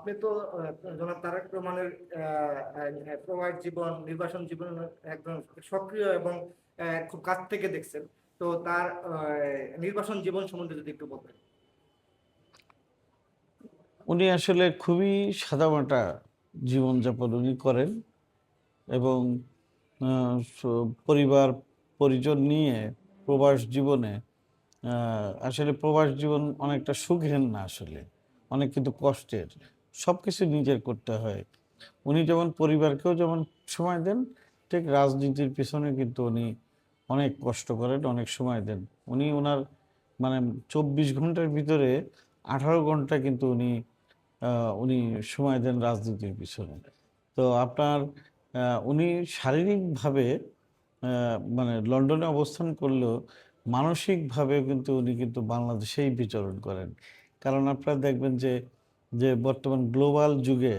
আপনি তো জনাব তারেক রহমানের আহ, জীবন নির্বাসন জীবন একদম সক্রিয় এবং খুব কাছ থেকে দেখছেন। তো তার আহ, নির্বাসন জীবন সম্বন্ধে যদি একটু বলতেন। উনি আসলে খুবই সাদামাটা জীবনযাপন উনি করেন এবং পরিবার পরিজন নিয়ে প্রবাস জীবনে আসলে প্রবাস জীবন অনেকটা সুখের না আসলে অনেক কিন্তু কষ্টের। সব কিছু নিজের করতে হয়। উনি যেমন পরিবারকেও যেমন সময় দেন, ঠিক রাজনীতির পিছনে কিন্তু উনি অনেক কষ্ট করেন, অনেক সময় দেন। উনি ওনার মানে চব্বিশ ঘণ্টার ভিতরে আঠারো ঘণ্টা কিন্তু উনি উনি সময় দেন রাজনীতির পিছনে। তো আপনার উনি শারীরিকভাবে মানে লন্ডনে অবস্থান করলেও মানসিকভাবে কিন্তু উনি কিন্তু বাংলাদেশেই বিচরণ করেন। কারণ আপনারা দেখবেন যে যে বর্তমান গ্লোবাল যুগে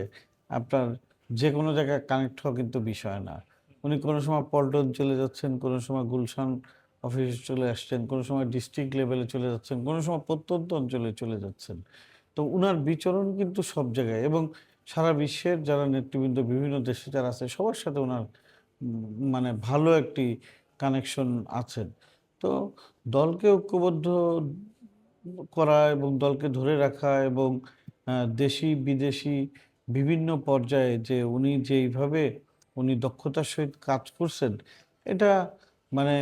আপনার যে কোনো জায়গায় কানেক্ট হওয়া কিন্তু বিষয় না। উনি কোনো সময় পল্টন চলে যাচ্ছেন, কোনো সময় গুলশান অফিসে চলে আসছেন, কোনো সময় ডিস্ট্রিক্ট লেভেলে চলে যাচ্ছেন, কোনো সময় প্রত্যন্ত অঞ্চলে চলে যাচ্ছেন। তো উনার বিচরণ কিন্তু সব জায়গায় এবং সারা বিশ্বের যারা নেতৃবৃন্দ, বিভিন্ন দেশে যারা আছে, সবার সাথে ওনার মানে ভালো একটি কানেকশন আছেন। তো দলকে ঐক্যবদ্ধ করা এবং দলকে ধরে রাখা এবং দেশি, বিদেশি বিভিন্ন পর্যায়ে যে উনি যেইভাবে উনি দক্ষতার সহিত কাজ করছেন, এটা মানে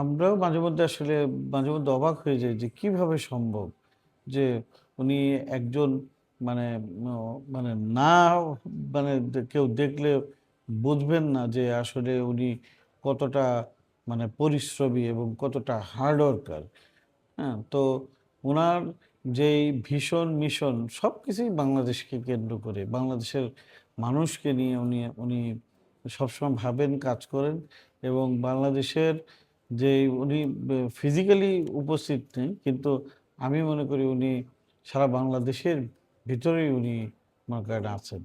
আমরাও মাঝে মধ্যে আসলে মাঝে মধ্যে অবাক হয়ে যাই যে কীভাবে সম্ভব যে উনি একজন মানে মানে না মানে কেউ দেখলে বুঝবেন না যে আসলে উনি কতটা মানে পরিশ্রমী এবং কতটা হার্ড ওয়ার্কার হ্যাঁ তো ওনার যেই ভীষণ মিশন সব কিছুই বাংলাদেশকে কেন্দ্র করে, বাংলাদেশের মানুষকে নিয়ে উনি উনি সবসময় ভাবেন, কাজ করেন এবং বাংলাদেশের যে উনি ফিজিক্যালি উপস্থিত নেই, কিন্তু আমি মনে করি উনি সারা বাংলাদেশের ভিতরেই উনি মনে আছেন।